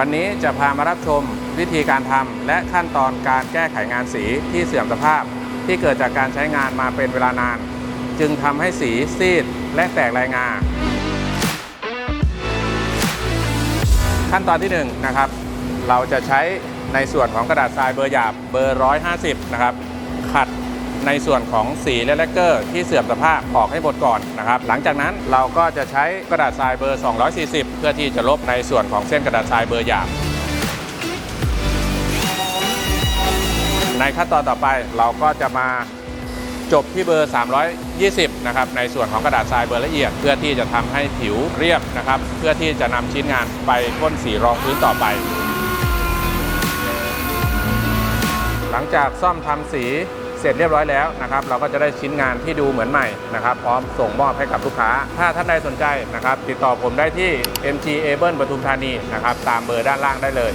วันนี้จะพามารับชมวิธีการทำและขั้นตอนการแก้ไขงานสีที่เสื่อมสภาพ ที่เกิดจากการใช้งานมาเป็นเวลานาน จึงทำให้สีซีดและแตกลายงา ขั้นตอนที่1นะครับ เราจะใช้ในส่วนของกระดาษทรายเบอร์หยาบเบอร์ 150 นะครับ ขัด ในส่วนของสีและแลกเกอร์ที่เสื่อมสภาพออกให้หมดก่อนนะครับ หลังจากนั้นเราก็จะใช้กระดาษทรายเบอร์ 240 เพื่อที่จะลบในส่วนของเส้นกระดาษทรายเบอร์หยาบในขั้นตอนต่อไปเราก็จะมาจบที่เบอร์ 320 นะครับ ในส่วนของกระดาษทรายเบอร์ละเอียด เพื่อที่จะทำให้ผิวเรียบนะครับ เพื่อที่จะนำชิ้นงานไปพ่นสีรองพื้นต่อไป หลังจากซ่อมทำสี เสร็จเรียบร้อยแล้วนะครับเราก็จะได้ชิ้นงานที่ดูเหมือนใหม่นะครับพร้อมส่งมอบให้กับลูกค้า ถ้าท่านใดสนใจนะครับติดต่อผมได้ที่ MG Able ปทุมธานีนะครับตามเบอร์ด้านล่างได้เลย